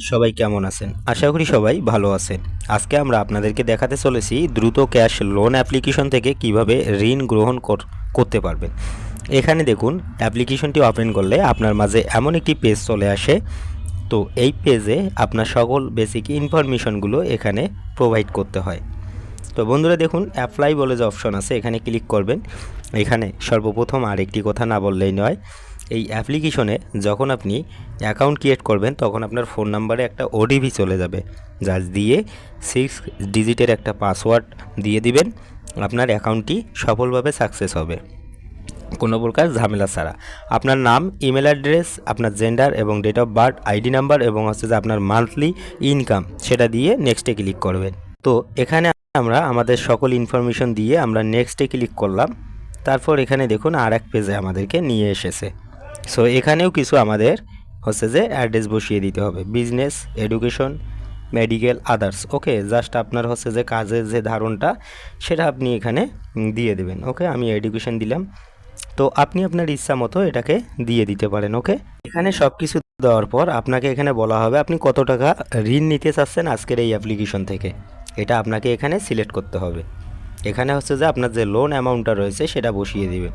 সবাই কেমন আছেন? আশা করি সবাই ভালো আছেন। আজকে আমরা আপনাদেরকে দেখাতে চলেছি দ্রুত ক্যাশ লোন অ্যাপ্লিকেশন থেকে কীভাবে ঋণ গ্রহণ কর- করতে পারবেন। এখানে দেখুন, অ্যাপ্লিকেশনটি ওপেন করলে আপনার মাঝে এমন একটি পেজ চলে আসে। তো এই পেজে আপনার সকল বেসিক ইনফরমেশনগুলো এখানে প্রোভাইড করতে হয়। তো বন্ধুরা দেখুন, অ্যাপ্লাই বলে যে অপশন আছে, এখানে ক্লিক করবেন। এখানে সর্বপ্রথম আরেকটি কথা না বললেই নয়। এই অ্যাপ্লিকেশনে যখন আপনি অ্যাকাউন্ট ক্রিয়েট করবেন, তখন আপনার ফোন নাম্বারে একটা ওডিপি চলে যাবে। যা দিয়ে সিক্স ডিজিটের একটা পাসওয়ার্ড দিয়ে দিবেন, আপনার অ্যাকাউন্টটি সফলভাবে সাকসেস হবে। কোনো প্রকার ঝামেলা ছাড়া। আপনার নাম ইমেল অ্যাড্রেস আপনার জেন্ডার এবং date of birth ID number এবং হচ্ছে যে আপনার মান্থলি ইনকাম সেটা দিয়ে নেক্সটে ক্লিক করবেন। তো এখানে আমরা আমাদের সকল ইনফরমেশন দিয়ে আমরা নেক্সটে ক্লিক করলাম। তারপর এখানে দেখুন আর এক পেজে আমাদেরকে নিয়ে এসেছে। সো এখানেও কিছু আমাদের হচ্ছে যে অ্যাড্রেস বসিয়ে দিতে হবে। Business education medical others okay just আপনার হচ্ছে যে কাজের যে ধারণটা, সেটা আপনি এখানে দিয়ে দেবেন ওকে আমি এডুকেশন দিলাম। তো আপনি আপনার ইচ্ছা মতো এটাকে দিয়ে দিতে পারেন ওকে এখানে সব কিছু দেওয়ার পর আপনাকে এখানে বলা হবে, আপনি কত টাকা ঋণ নিতে চাচ্ছেন আজকের এই অ্যাপ্লিকেশন থেকে? এটা আপনাকে এখানে সিলেক্ট করতে হবে। এখানে হচ্ছে যে আপনার যে লোন অ্যামাউন্টটা রয়েছে, সেটা বসিয়ে দিবেন।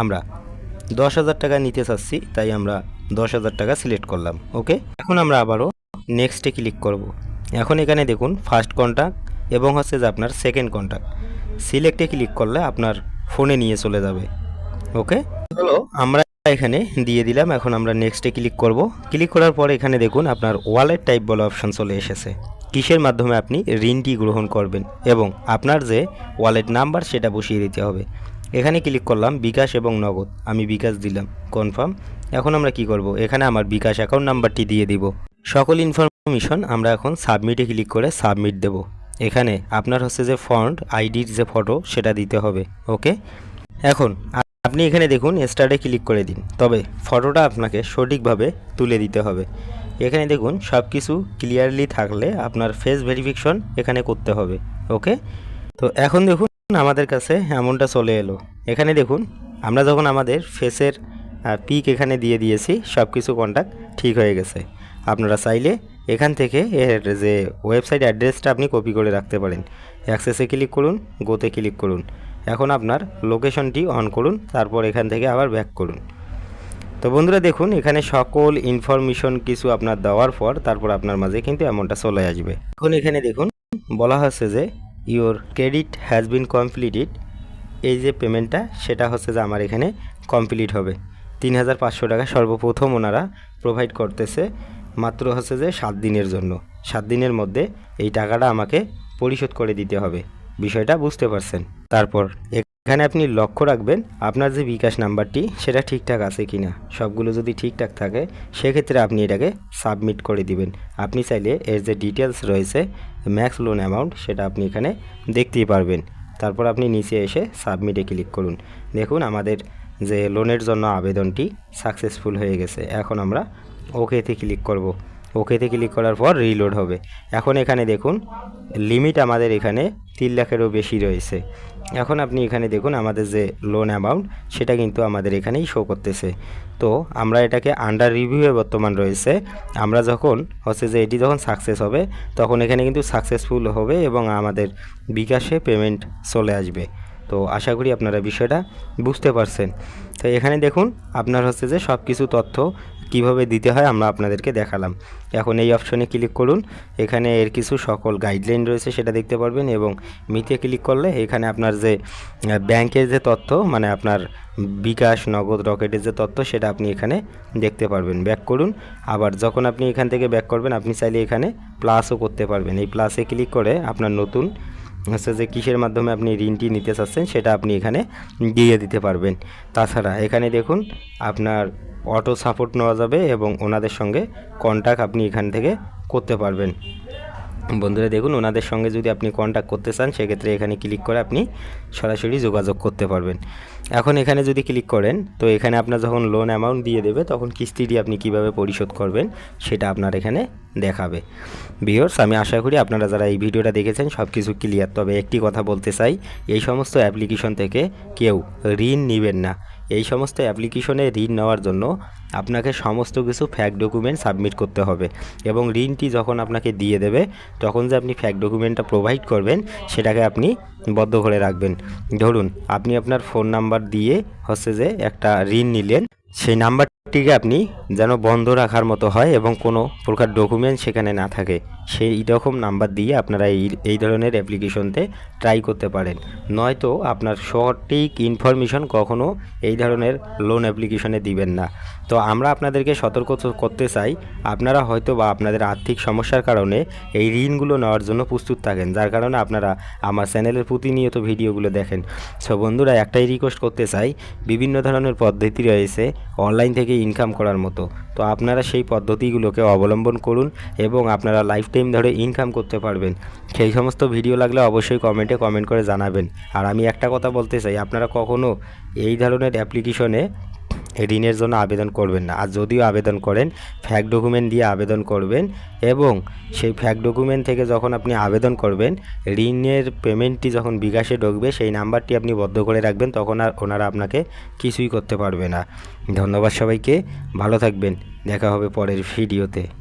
আমরা দশ হাজার টাকা নিতে চাচ্ছি তাই আমরা দশ হাজার টাকা সিলেক্ট করলাম ওকে এখন আমরা আবারও নেক্সটে ক্লিক করব। এখন এখানে দেখুন ফার্স্ট কন্ট্যাক্ট এবং হচ্ছে যে আপনার সেকেন্ড কন্ট্যাক্ট সিলেক্টে ক্লিক করলে আপনার ফোনে নিয়ে চলে যাবে ওকে হলো আমরা এখানে দিয়ে দিলাম এখন আমরা নেক্সটে ক্লিক করব। ক্লিক করার পর এখানে দেখুন আপনার ওয়ালেট টাইপ বলে অপশন চলে এসেছে। কিসের মাধ্যমে আপনি ঋণটি গ্রহণ করবেন এবং আপনার যে ওয়ালেট নাম্বার সেটা বসিয়ে দিতে হবে। এখানে ক্লিক করলাম বিকাশ এবং নগদ। আমি বিকাশ দিলাম। কনফার্ম? এখন আমরা কি করব? এখানে আমার বিকাশ অ্যাকাউন্ট নাম্বারটি দিয়ে দিব। সকল ইনফরমেশন আমরা এখন সাবমিটে ক্লিক করে সাবমিট দেব। এখানে আপনার হচ্ছে যে ফন্ট, আইডির যে ফটো, সেটা দিতে হবে। ওকে? এখন আপনি এখানে দেখুন, স্টার্টে ক্লিক করে দিন। তবে ফটোটা আপনাকে সঠিকভাবে তুলে দিতে হবে। এখানে দেখুন সব কিছু ক্লিয়ারলি থাকলে আপনার ফেস ভেরিফিকেশন এখানে করতে হবে। ওকে? তো এখন দেখুন আমাদের কাছে এমনটা চলে এলো। এখানে দেখুন, আমরা যখন আমাদের ফেসের পিক এখানে দিয়ে দিয়েছি সব কিছু কন্ট্যাক্ট ঠিক হয়ে গেছে। আপনারা চাইলে এখান থেকে এর যে ওয়েবসাইট অ্যাড্রেসটা আপনি কপি করে রাখতে পারেন। অ্যাক্সেসে ক্লিক করুন গোতে ক্লিক করুন। এখন আপনার লোকেশনটি অন করুন, তারপর এখান থেকে আবার ব্যাক করুন। তো বন্ধুরা দেখুন, এখানে সকল ইনফরমেশন কিছু আপনার দেওয়ার পর তারপর আপনার মাঝে কিন্তু এমনটা চলে আসবে। এখন এখানে দেখুন, বলা হচ্ছে যে your credit has been completed এই যে পেমেন্টটা সেটা হচ্ছে যে আমার এখানে কমপ্লিট হবে। তিন হাজার পাঁচশো টাকা সর্বপ্রথম ওনারা প্রোভাইড করতেছে, মাত্র হচ্ছে যে সাত দিনের জন্য। সাত দিনের মধ্যে এই টাকাটা আমাকে পরিশোধ করে দিতে হবে। বিষয়টা বুঝতে পারছেন। তারপর এখানে আপনি লক্ষ্য রাখবেন, আপনার যে বিকাশ নাম্বারটি, সেটা ঠিকঠাক আছে কি না সবগুলো যদি ঠিকঠাক থাকে, সেক্ষেত্রে আপনি এটাকে সাবমিট করে দিবেন। আপনি চাইলে এর যে ডিটেলস রয়েছে ম্যাক্স লোন অ্যামাউন্ট সেটা আপনি এখানে দেখতেই পারবেন। তারপর আপনি নিচে এসে সাবমিটে ক্লিক করুন। দেখুন, আমাদের যে লোনের জন্য আবেদনটি সাকসেসফুল হয়ে গেছে। এখন আমরা ওকেতে ক্লিক করব। ওকেতে ক্লিক করার পর রিলোড হবে। এখন এখানে দেখুন লিমিট আমাদের এখানে তিন লাখেরও বেশি রয়েছে। এখন আপনি এখানে দেখুন, আমাদের যে লোন অ্যামাউন্ট সেটা কিন্তু আমাদের এখানেই শো করতেছে। তো আমরা এটাকে আন্ডার রিভিউয়ে বর্তমান রয়েছে। আমরা যখন, হচ্ছে যে এটি যখন সাকসেস হবে, তখন এখানে কিন্তু সাকসেসফুল হবে এবং আমাদের বিকাশে পেমেন্ট চলে আসবে। তো আশা করি আপনারা বিষয়টা বুঝতে পারছেন। তো এখানে দেখুন, আপনার হচ্ছে যে সব কিছু তথ্য কীভাবে দিতে হয় আমরা আপনাদেরকে দেখালাম। এখন এই অপশনে ক্লিক করুন। এখানে এর কিছু সকল গাইডলাইন রয়েছে সেটা দেখতে পারবেন এবং মিতে ক্লিক করলে এখানে আপনার যে ব্যাংকের যে তথ্য মানে আপনার বিকাশ, নগদ, রকেটের যে তথ্য সেটা আপনি এখানে দেখতে পারবেন। ব্যাক করুন। আবার যখন আপনি এখান থেকে ব্যাক করবেন, আপনি চাইলে এখানে প্লাসও করতে পারবেন। এই প্লাসে ক্লিক করে আপনার নতুন হচ্ছে যে কিসের মাধ্যমে আপনি ঋণটি নিতে চাচ্ছেন সেটা আপনি এখানে দিয়ে দিতে পারবেন। তাছাড়া এখানে দেখুন, আপনার অটো সাপোর্ট নেওয়া যাবে এবং ওনাদের সঙ্গে কন্ট্যাক্ট আপনি এখান থেকে করতে পারবেন। বন্ধুরা দেখুন, ওনাদের সঙ্গে যদি আপনি কন্ট্যাক্ট করতে চান, সেক্ষেত্রে এখানে ক্লিক করে আপনি সরাসরি যোগাযোগ করতে পারবেন। এখন এখানে যদি ক্লিক করেন, তো এখানে আপনার যখন লোন অ্যামাউন্ট দিয়ে দেবে, তখন কিস্তিটি আপনি কীভাবে পরিশোধ করবেন, সেটা আপনার এখানে দেখাবে। বিয়র্স আমি আশা করি আপনারা যারা এই ভিডিওটা দেখেছেন সব কিছু ক্লিয়ার তবে একটি কথা বলতে চাই, এই সমস্ত অ্যাপ্লিকেশন থেকে কেউ ঋণ নেবেন না। এই সমস্ত অ্যাপ্লিকেশনে ঋণ নেওয়ার জন্য আপনাকে সমস্ত কিছু ফ্যাক ডকুমেন্ট সাবমিট করতে হবে এবং ঋণটি যখন আপনাকে দিয়ে দেবে, তখন যে আপনি ফ্যাক ডকুমেন্টটা প্রোভাইড করবেন, সেটাকে আপনি বদ্ধ করে রাখবেন। ধরুন, আপনি আপনার ফোন নাম্বার দিয়ে হচ্ছে যে একটা ঋণ নিলেন, সেই নাম্বারটিকে আপনি যেন বন্ধ রাখার মতো হয় এবং কোনো প্রকার ডকুমেন্ট সেখানে না থাকে, সেই রকম নাম্বার দিয়ে আপনারা এই এই ধরনের অ্যাপ্লিকেশনতে ট্রাই করতে পারেন। নয়তো আপনার সঠিক ইনফরমেশন কখনো এই ধরনের লোন অ্যাপ্লিকেশনে দিবেন না। তো আমরা আপনাদেরকে সতর্ক করতে চাই, আপনারা হয়তো বা আপনাদের আর্থিক সমস্যার কারণে এই ঋণগুলো নেওয়ার জন্য প্রস্তুত থাকেন, যার কারণে আপনারা আমার চ্যানেলের প্রতিনিয়ত ভিডিওগুলো দেখেন। সো বন্ধুরা, একটাই রিকোয়েস্ট করতে চাই, বিভিন্ন ধরনের পদ্ধতি রয়েছে অনলাইন থেকে ইনকাম করার মতো। তো আপনারা সেই পদ্ধতিগুলোকে অবলম্বন করুন এবং আপনারা লাইফ টাইম ধরে ইনকাম করতে পারবেন। সেই সমস্ত ভিডিও লাগলে অবশ্যই কমেন্টে কমেন্ট করে জানাবেন। আর আমি একটা কথা বলতে চাই, আপনারা কখনও এই ধরনের অ্যাপ্লিকেশনে ঋণের জন্য আবেদন করবেন না। আর যদিও আবেদন করেন ফ্যাক ডকুমেন্ট দিয়ে আবেদন করবেন এবং সেই ফ্যাক ডকুমেন্ট থেকে যখন আপনি আবেদন করবেন, ঋণের পেমেন্টটি যখন বিকাশে ঢুকবে, সেই নাম্বারটি আপনি বদ্ধ করে রাখবেন, তখন আর ওনারা আপনাকে কিছুই করতে পারবে না। ধন্যবাদ সবাইকে, ভালো থাকবেন, দেখা হবে পরের ভিডিওতে।